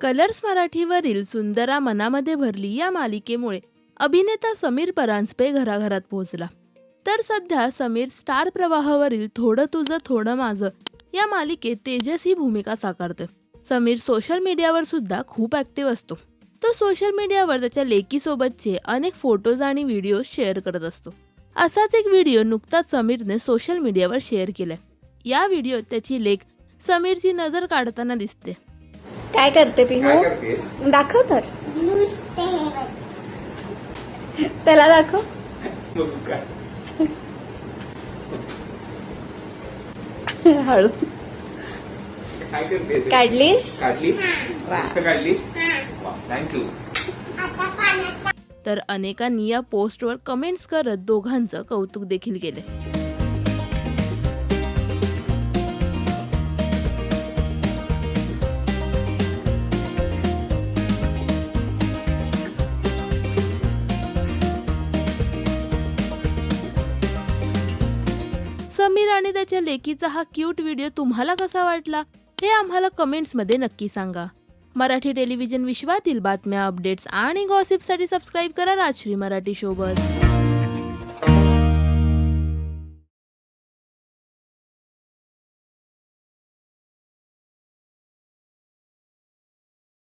Colours मराठीवरील सुंदरा मनामध्ये भरली या मालिकेमुळे अभिनेता समीर परांजपे घराघरात पोहोचला. तर सध्या समीर स्टार प्रवाहावरील थोडं तुझं थोडं माझं या मालिकेत तेजस ही भूमिका साकारतोय. समीर सोशल मीडियावर सुद्धा खूप ऍक्टिव्ह असतो. तो सोशल मीडियावर त्याच्या लेकीसोबतचे अनेक फोटोज आणि व्हिडिओ शेअर करत असतो. असाच एक व्हिडिओ नुकताच समीरने सोशल मीडियावर शेअर केलाय. या व्हिडिओत त्याची लेख समीरची नजर काढताना दिसते. काय करते पिहू दाखव तर. त्याला दाखव. हळू. काढलीस? काढलीस? थँक्यू तर अनेकांनी या पोस्टवर कमेंट्स करत दोघांचं कौतुक देखील केले समीर आणि त्याच्या लेकीचा हा क्यूट व्हिडिओ तुम्हाला कसा वाटला हे आम्हाला कमेंट्समध्ये नक्की सांगा. मराठी टेलिव्हिजन विश्वातील बातम्या अपडेट्स आणि गॉसिपसाठी सबस्क्राईब करा राजश्री मराठी शोबत